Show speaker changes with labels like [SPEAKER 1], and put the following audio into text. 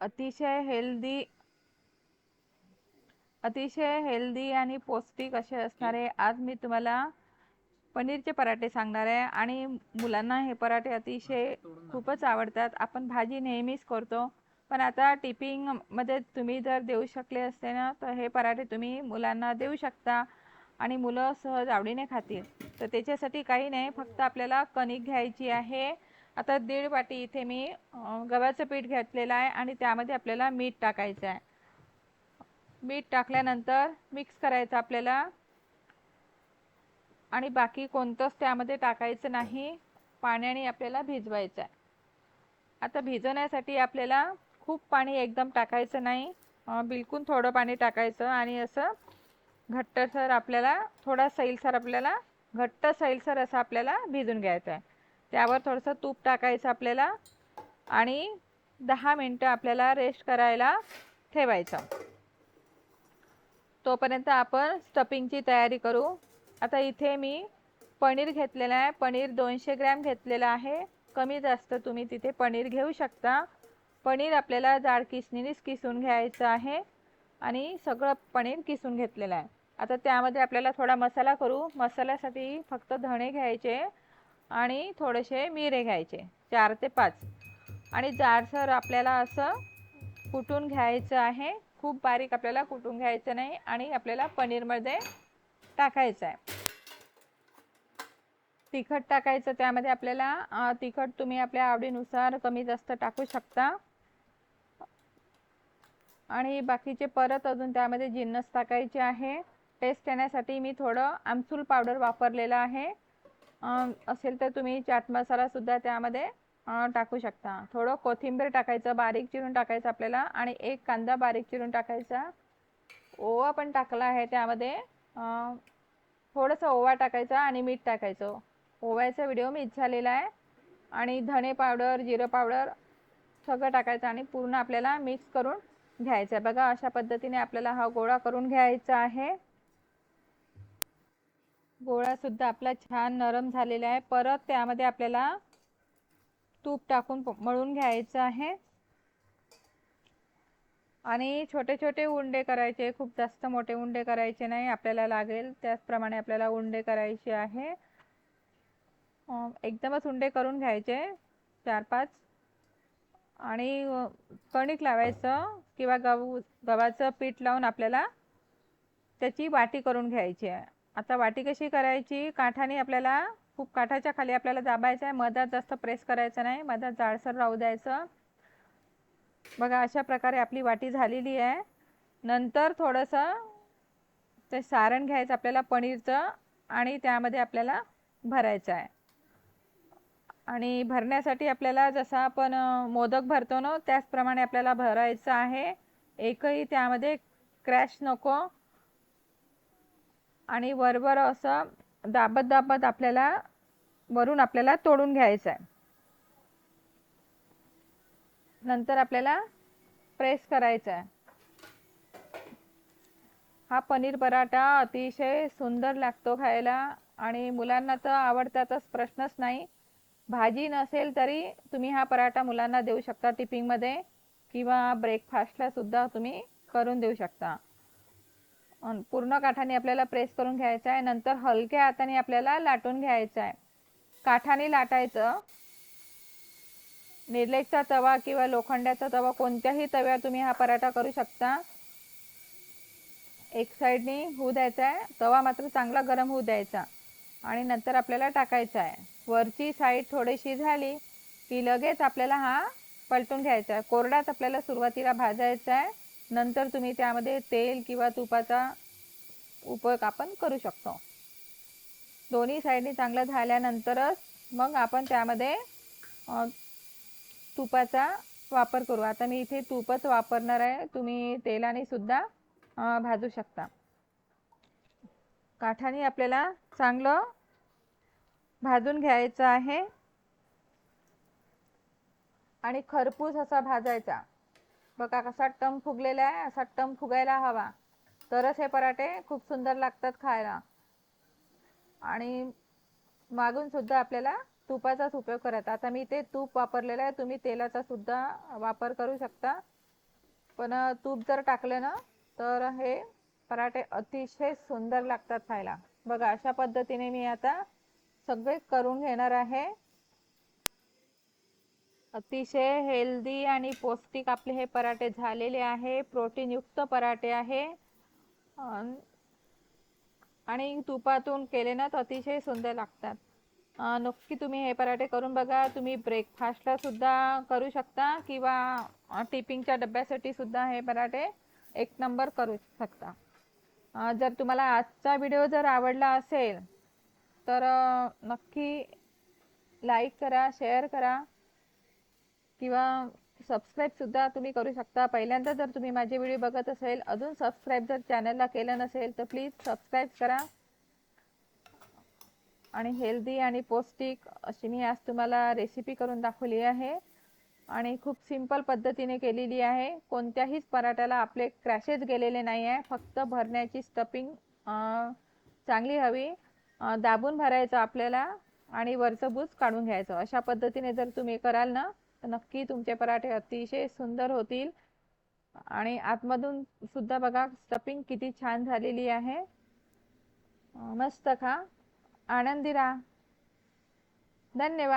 [SPEAKER 1] अतिशय हेल्दी अतिशय हेल्दी आणि पौष्टिक असे असणारे आज मी तुम्हाला पनीरचे पराठे सांगणार आहे. आणि मुलांना हे पराठे अतिशय खूपच आवडतात. आपण भाजी नेहमीच करतो. पण आता टिफिनमध्ये तुम्ही जर देऊ शकले असते ना तर हे पराठे तुम्ही मुलांना देऊ शकता. आणि मुलं सहज आवडीने खातील. तर त्याच्यासाठी काही नाही फक्त आपल्याला कणिक घ्यायची आहे. आता दीड वाटी इथे मी गव्हाचं पीठ घेतलेलं आहे आणि त्यामध्ये आपल्याला मीठ टाकायचं आहे. मीठ टाकल्यानंतर मिक्स करायचं आपल्याला. आणि बाकी कोणतंच त्यामध्ये टाकायचं नाही. पाण्याने आपल्याला भिजवायचं आहे. आता भिजवण्यासाठी आपल्याला खूप पाणी एकदम टाकायचं नाही. बिलकुल थोडं पाणी टाकायचं आणि असं घट्टसर आपल्याला थोडा सैलसर आपल्याला घट्ट सैलसर असं आपल्याला भिजून घ्यायचं आहे. त्यावर थोडंसं तूप टाकायचं आपल्याला आणि दहा मिनटं आपल्याला रेस्ट करायला ठेवायचं. तोपर्यंत आपण स्टफिंगची तयारी करू. आता इथे मी पनीर घेतलेलं आहे. पनीर दोनशे ग्रॅम घेतलेलं आहे. कमी जास्त तुम्ही तिथे पनीर घेऊ शकता. पनीर आपल्याला जाड किसणीनेच किसून घ्यायचं आहे आणि सगळं पनीर किसून घेतलेलं आहे. आता त्यामध्ये आपल्याला थोडा मसाला करू. मसाल्यासाठी फक्त धणे घ्यायचे. आणि थोडेसे मिरे घ्यायचे चार ते पाच. आणि जाडसर आपल्याला असं कुटून घ्यायचं आहे. खूप बारीक आपल्याला कुटून घ्यायचं नाही आणि आपल्याला पनीरमध्ये टाकायचं आहे. तिखट टाकायचं त्यामध्ये आपल्याला तिखट तुम्ही आपल्या आवडीनुसार कमी जास्त टाकू शकता. आणि बाकीचे परत अजून त्यामध्ये जिन्नस टाकायचे आहे. टेस्ट येण्यासाठी मी थोडं आमसूल पावडर वापरलेलं आहे. असेल तर तुम्ही चाट मसालासुद्धा त्यामध्ये टाकू शकता. थोडं कोथिंबीर टाकायचं बारीक चिरून टाकायचं आपल्याला आणि एक कांदा बारीक चिरून टाकायचा. ओवा पण टाकला आहे त्यामध्ये. थोडंसं ओवा टाकायचा आणि मीठ टाकायचं. ओव्याचा व्हिडिओ मिस झालेला आहे. आणि धणे पावडर जिरं पावडर सगळं टाकायचं आणि पूर्ण आपल्याला मिक्स करून घ्यायचं आहे. बघा अशा पद्धतीने आपल्याला हा गोळा करून घ्यायचा आहे. गोळा सुद्धा आपला छान नरम झालेला आहे. परत त्यामध्ये आपल्याला तूप टाकून मळून घ्यायचं आहे. आणि छोटे छोटे उंडे करायचे. खूप जास्त मोठे उंडे करायचे नाही. आपल्याला लागेल. त्याचप्रमाणे आपल्याला उंडे करायचे आहे. एकदमच उंडे करून घ्यायचे. चार पाच. आणि कणिक लावायचं किंवा गहू गव्हाचं पीठ लावून आपल्याला त्याची वाटी करून घ्यायची आहे. आता वाटी कशी करायची? काठाने आपल्याला खूप काठाच्या खाली आपल्याला दाबायचं आहे. मधात जास्त प्रेस करायचं नाही. मधात जाडसर राहू द्यायचं. बघा अशा प्रकारे आपली वाटी झालेली आहे. नंतर थोडंसं ते सारण घ्यायचं आपल्याला पनीरचं आणि त्यामध्ये आपल्याला भरायचं आहे. आणि भरण्यासाठी आपल्याला जसं आपण मोदक भरतो ना त्याचप्रमाणे आपल्याला भरायचं आहे. एकही त्यामध्ये क्रॅश नको. आणि वरवर असं दाबत दाबत आपल्याला वरून आपल्याला तोडून घ्यायचं आहे नंतर आपल्याला प्रेस करायचा आहे हा पनीर पराठा अतिशय सुंदर लागतो खायला आणि मुलांना तर आवडतातच प्रश्नच नाही. भाजी नसेल तरी तुम्ही हा पराठा मुलांना देऊ शकता टिफिनमध्ये किंवा ब्रेकफास्टला सुद्धा तुम्ही करून देऊ शकता. पूर्ण काठाने आपल्याला प्रेस करून घ्यायचा आहे. नंतर हलक्या हाताने आपल्याला लाटून घ्यायचा आहे. काठाने लाटायचं. निर्लेकचा तवा किंवा लोखंडाचा तवा कोणत्याही तव्यावर तुम्ही हा पराठा करू शकता. एक साईडने होऊ द्यायचा आहे. तवा मात्र चांगला गरम होऊ द्यायचा. आणि नंतर आपल्याला टाकायचा आहे. वरची साईड थोडीशी झाली की लगेच आपल्याला हा पलटून घ्यायचा आहे. कोरडाच आपल्याला सुरुवातीला भाजायचा आहे. नंतर तुम्ही त्यामध्ये तेल किंवा तुपाचा उपयोग आपण करू शकतो. दोन्ही साईडनी चांगलं झाल्यानंतरच मग आपण त्यामध्ये तुपाचा वापर करू. आता मी इथे तूपच वापरणार आहे. तुम्ही तेलाने सुद्धा भाजू शकता. काठाने आपल्याला चांगलं भाजून घ्यायचं आहे. आणि खरपूस असा भाजायचा. बघा कसा टम फुगलेला आहे असा टम फुगायला हवा. तरच हे पराठे खूप सुंदर लागतात खायला. आणि मागून सुद्धा आपल्याला तुपाचाच उपयोग करत आता मी ते तूप वापरलेलं आहे तुम्ही तेलाचा सुद्धा वापर करू शकता. पण तूप जर टाकलं ना तर हे पराठे अतिशय सुंदर लागतात खायला. बघा अशा पद्धतीने मी आता सगळे करून घेणार आहे. अतिशय हेल्दी आणि पौष्टिक आपले हे पराठे झालेले आहे. प्रोटीनयुक्त पराठे आहे. आणि तुपातून केले ना तर अतिशय सुंदर लागतात. नक्की तुम्ही हे पराठे करून बघा. तुम्ही ब्रेकफास्टला सुद्धा करू शकता किंवा टिपिंगच्या डब्यासाठी सुद्धा हे पराठे एक नंबर करू शकता. जर तुम्हाला आजचा व्हिडिओ जर आवडला असेल तर नक्की लाईक करा शेअर करा. किंवा सबस्क्राईब सुद्धा तुम्ही करू शकता. पहिल्यांदा जर तुम्ही माझे व्हिडिओ बघत असेल अजून सबस्क्राईब जर चॅनलला केलं नसेल तर प्लीज सबस्क्राईब करा. आणि हेल्दी आणि पौष्टिक अशी मी आज तुम्हाला रेसिपी करून दाखवली आहे. आणि खूप सिंपल पद्धतीने केलेली आहे. कोणत्याहीच पराठ्याला आपले क्रॅशेस गेलेले नाही आहे फक्त भरण्याची स्टपिंग चांगली हवी. दाबून भरायचं आपल्याला आणि वरचं बूज काढून घ्यायचं. अशा पद्धतीने जर तुम्ही कराल ना नक्की तुमचे पराठे अतिशय सुंदर होतील. आणि आतमधून सुद्धा बघा स्टफिंग किती छान झालेली आहे. मस्त खा. आनंदी राहा. धन्यवाद.